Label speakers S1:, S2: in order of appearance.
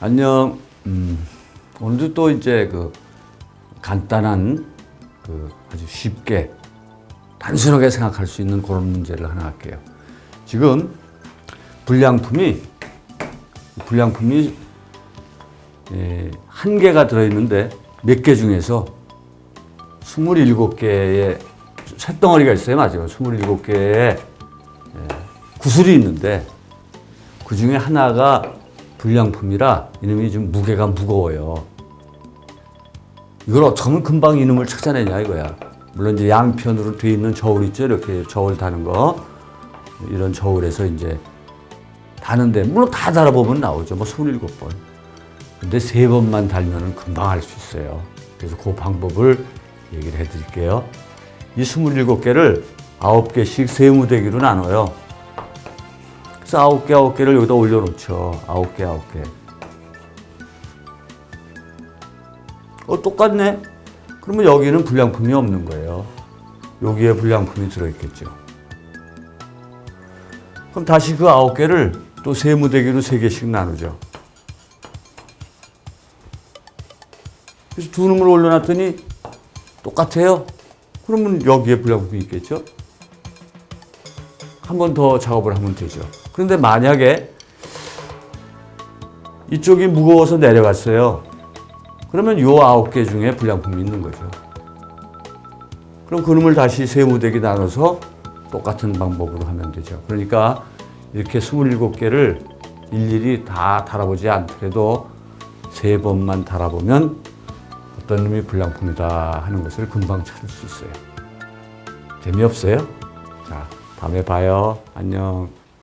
S1: 안녕. 음, 오늘도 또 이제 그 간단한 그 아주 쉽게 단순하게 생각할 수 있는 그런 문제를 하나 할게요. 지금 불량품이 불량품이 예, 한 개가 들어있는데 몇 개 중에서 27개의 쇳덩어리가 있어요. 맞아요. 27개의 구슬이 있는데 그 중에 하나가 불량품이라 이놈이 좀 무게가 무거워요. 이걸 하면 금방 이놈을 찾아내냐 이거야. 물론 이제 양편으로 돼 있는 저울 있죠. 이렇게 저울 다는 거. 이런 저울에서 이제 다는데 물론 다 달아보면 나오죠. 뭐 27번. 근데 세 번만 달면은 금방 할수 있어요. 그래서 그 방법을 얘기를 해 드릴게요. 이 27개를 9개씩 세무대기로 나눠요. 그래서 아홉 개 아홉 개를 여기다 올려놓죠. 아홉 개 아홉 개. 어 똑같네. 그러면 여기는 불량품이 없는 거예요. 여기에 불량품이 들어있겠죠. 그럼 다시 그 아홉 개를 또 세무대기로 세 개씩 나누죠. 그래서 두 놈을 올려놨더니 똑같아요. 그러면 여기에 불량품이 있겠죠. 한 번 더 작업을 하면 되죠. 그런데 만약에 이쪽이 무거워서 내려갔어요. 그러면 요 아홉 개 중에 불량품이 있는 거죠. 그럼 그놈을 다시 세 무대기 나눠서 똑같은 방법으로 하면 되죠. 그러니까 이렇게 27개를 일일이 다 달아보지 않더라도 세 번만 달아보면 어떤 놈이 불량품이다 하는 것을 금방 찾을 수 있어요. 재미없어요? 자, 다음에 봐요. 안녕.